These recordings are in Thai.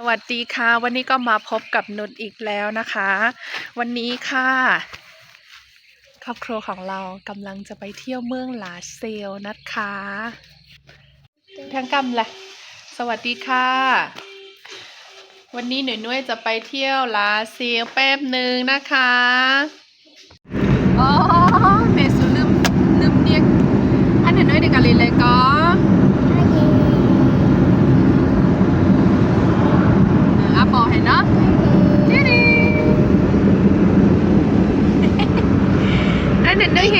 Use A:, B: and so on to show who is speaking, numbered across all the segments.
A: สวัสดีค่ะ วันนี้ก็มาพบกับนุชอีกแล้วนะคะ วันนี้ค่ะ ครอบครัวของเรากำลังจะไปเที่ยวเมืองลาเซลนะคะทั้งกำแหละสวัสดีค่ะ วันนี้หนุ่ยนุ้ยจะไปเที่ยวลาเซลแป๊บหนึ่งนะคะอ๋อเมสุลืมลืมเรียกอันหนุ่ยนุ้ยเด็กกะลิเลยก็อะบอกให้เนาะ ดิดิอันนั้นด้วยเฮ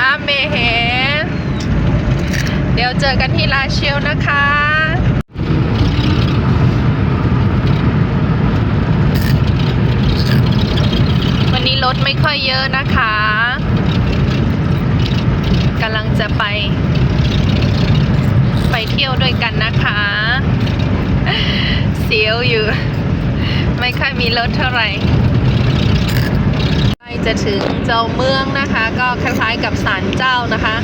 A: อาเมเฮเดี๋ ยวเจอกันที่ลาเชลนะคะวันนี้รถไม่ค่อยเยอะนะคะกำลังจะไป ไปเที่ยวด้วยกันนะคะ เสียวอยู่ ไม่ค่อยมีรถเท่าไหร่ จะถึงเจ้าเมืองนะคะ ก็คล้ายๆกับศาลเจ้านะคะ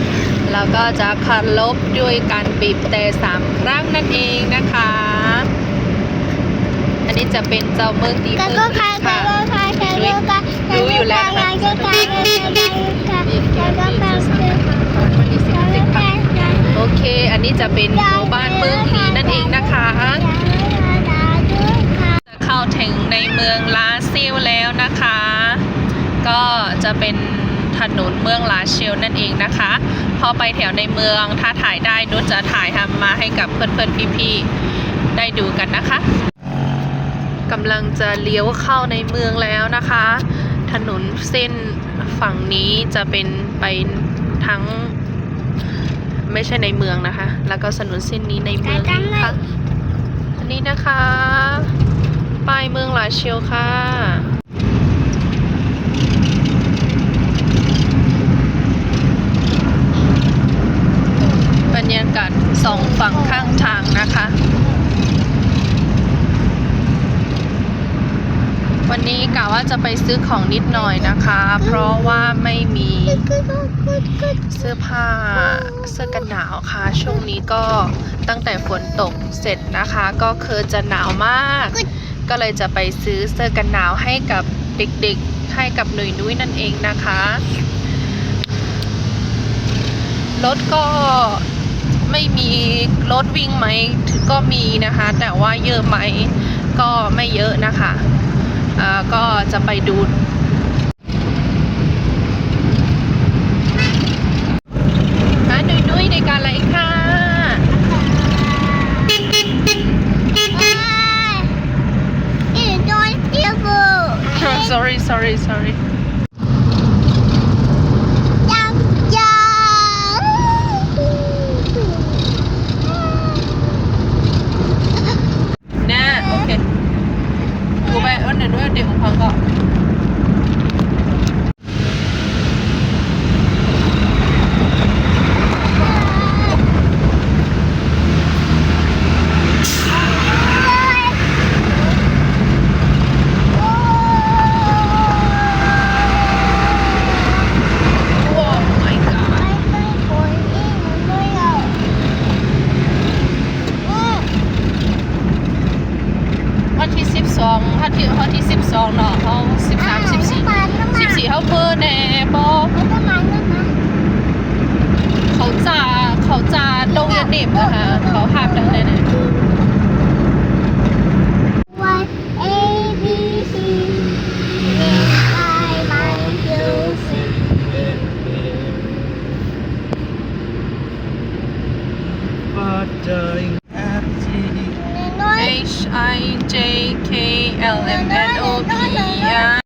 A: แล้วก็จะคารบด้วยการบีบแต่สามครั้งนั่นเองนะคะ อันนี้จะเป็นเจ้าเมืองตี
B: กะ
A: เมื
B: ก็
A: อง
B: ค่ะกะ
A: ค่ะ
B: ก็ค่ะกะก็ค่ะ
A: รู้อยู่แล้วนะ
B: กะก็ค่ะกะก็ค่ะกะก็ค่ะ
A: โอเค อันนี้จะเป็นหมู่บ้านเมืองลีนั่นเองนะคะ จะเข้าถึงในเมืองลาซิลแล้วนะคะ ก็จะเป็นถนนเมืองลาเชลนั่นเองนะคะ พอไปแถวในเมืองถ้าถ่ายได้นุชจะถ่ายทำมาให้กับเพื่อนๆพี่ๆได้ดูกันนะคะกำลังจะเลี้ยวเข้าในเมืองแล้วนะคะ ถนนเส้นฝั่งนี้จะเป็นไปทั้ง ไม่ใช่ในเมืองนะคะ แล้วก็ถนนเส้นนี้ในเมืองค่ะอันนี้นะคะป้ายเมืองลาเชลค่ะ บรรยากาศ สองฝั่งข้างทางนะคะ วันนี้กะว่าจะไปซื้อของนิดหน่อยนะคะ เพราะว่าไม่มีเสื้อผ้าเสื้อกันหนาวค่ะ ช่วงนี้ก็ตั้งแต่ฝนตกเสร็จนะคะ ก็คือจะหนาวมาก ก็เลยจะไปซื้อเสื้อกันหนาวให้กับเด็กๆให้กับหนุ่ยนุ้ยนั่นเองนะคะรถก็ ไม่มีรถวิ่งไหมก็มีนะคะ แต่ว่าเยอะไหมก็ไม่เยอะนะคะอ่าก็จะไปดูอะหนุ่ยนุ้ยในการอะไรค่ะ sorry sorry sorry แน่โอเคกูไป เอ้นหน่อยด้วยเดี๋ยวพังก็ โอ้ my god วันที่ สิบสองวันที่วันที่สิบสองเนาะเขาสิบสามสิบสี่สิบสี่เขาเพิ่นแน่บอเขาจ่าเขาจ่าลงยันเน็บนะคะเขาห้ามดังนั้นนะ
B: A B C D I one two three
A: H I J K them down.